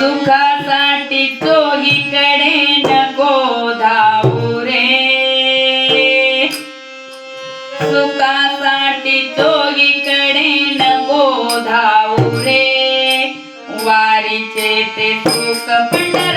सुखासाठी चोहीकडे नको धावू रे. सुखासाठी नको धावू रे. वारीचे ते सुख पण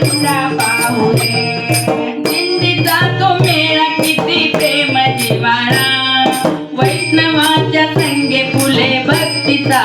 तुला पाहू रे निंदीचा तो मेळा किती प्रेम जिवाळा. वैष्णवाच्या संगे फुले भक्तीचा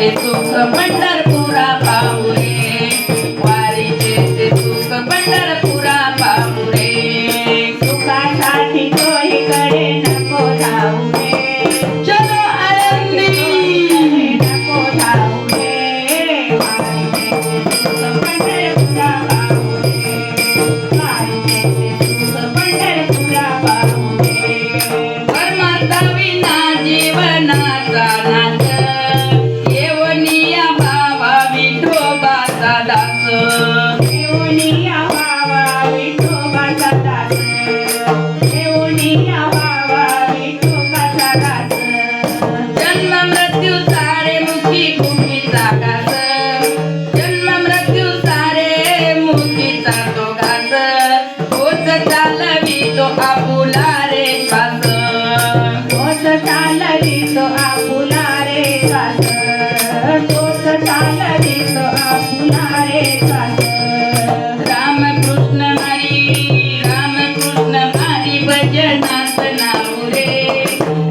ते सुख पंढरपूर दादाच.